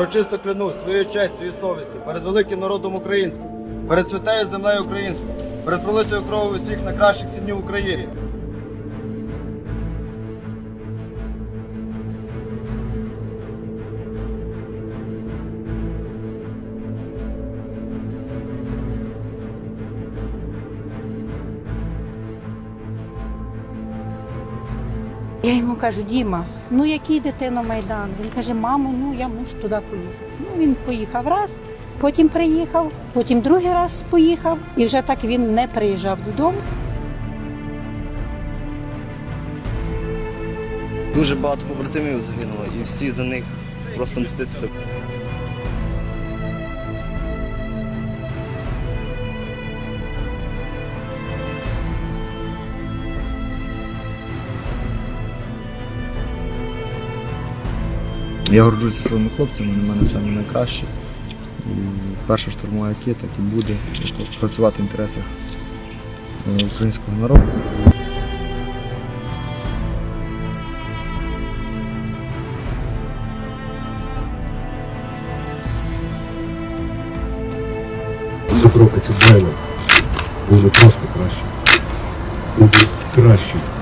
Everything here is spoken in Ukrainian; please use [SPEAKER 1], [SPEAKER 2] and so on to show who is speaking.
[SPEAKER 1] Прочисто клянусь своєю честю і совісті перед великим народом українським, перед святою землею українською, перед пролитою кров'ю всіх найкращих синів України.
[SPEAKER 2] Я йому кажу, Діма, ну який дитино Майдан? Він каже, мамо, ну я мушу туди поїхати. Ну він поїхав раз, потім приїхав, потім другий раз поїхав, і вже так він не приїжджав додому.
[SPEAKER 1] Дуже багато побратимів загинуло, і всі за них просто мститися.
[SPEAKER 3] Я горджуся своїми хлопцями, вони в мене самі найкращі. І перша штурмова як так і буде. Працювати в інтересах е, українського народу.
[SPEAKER 4] Закропиться далі. Буде просто краще. Буде краще.